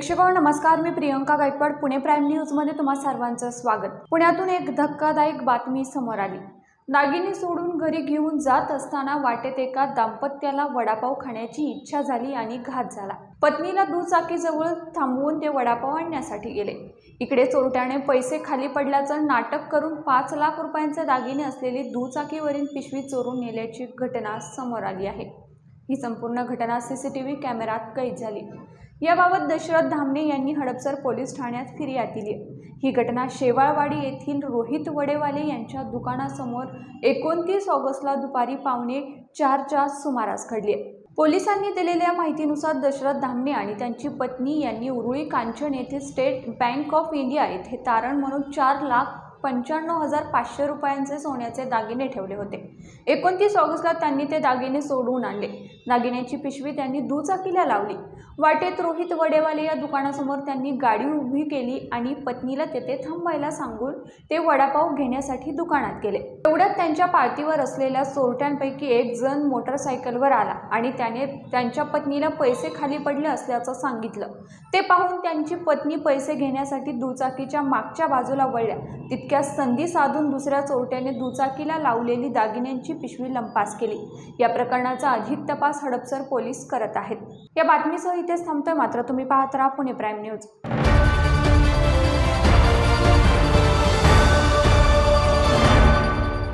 प्रेक्षक नमस्कार. मी प्रियंका गायकवाड पुणे प्राईम न्यूजमध्ये तुम्हा सर्वांचं स्वागत. पुण्यातून एक धक्कादायक बातमी समोर आली. दागिने सोडून घरी घेऊन जात असताना वाटेत एका दाम्पत्याला वडापाव खाण्याची इच्छा झाली आणि घात झाला. पत्नीला दुचाकीजवळ थांबवून ते वडापाव आणण्यासाठी गेले. इकडे चोरट्याने पैसे खाली पडल्याचं नाटक करून पाच लाख रुपयांचे दागिने असलेली दुचाकीवरील पिशवी चोरून नेल्याची घटना समोर आली आहे. ही संपूर्ण घटना सी सी टी व्ही कॅमेऱ्यात कैद झाली. याबाबत दशरथ धामणे यांनी हडपसर पोलीस ठाण्यात फिर्याद दिली. ही घटना शेवाळवाडी येथील रोहित वडेवाले यांच्या दुकानासमोर एकोणतीस ऑगस्टला दुपारी पावणे चारच्या सुमारास घडली. पोलिसांनी दिलेल्या माहितीनुसार दशरथ धामणे आणि त्यांची पत्नी यांनी उरुळी कांचन येथे स्टेट बँक ऑफ इंडिया येथे तारण म्हणून चार लाख पंच्याण्णव हजार पाचशे रुपयांचे सोन्याचे दागिने ठेवले होते. एकोणतीस ऑगस्टला त्यांनी ते दागिने सोडवून आणले. दागिन्याची पिशवी त्यांनी दुचाकीला लावली. वाटेत रोहित वडेवाले या दुकानासमोर त्यांनी गाडी उभी केली आणि पत्नीला तेथे थांबायला सांगून ते वडापाव घेण्यासाठी दुकानात गेले. एवढ्यात त्यांच्या पार्टीवर असलेल्या चोरट्यांपैकी एक जण मोटरसायकलवर आला आणि त्याने त्यांच्या पत्नीला पैसे खाली पडले असल्याचं सांगितलं. ते पाहून त्यांची पत्नी पैसे घेण्यासाठी दुचाकीच्या मागच्या बाजूला वळल्या. तितक्या संधी साधून दुसऱ्या चोरट्याने दुचाकीला लावलेली दागिन्यांची पिशवी लंपास केली. या प्रकरणाचा अधिक तपास हडपसर पोलीस करत आहेत. या बातमीसह इथेच थांबतोय. मात्र तुम्ही पाहत राहा पुणे प्राईम न्यूज.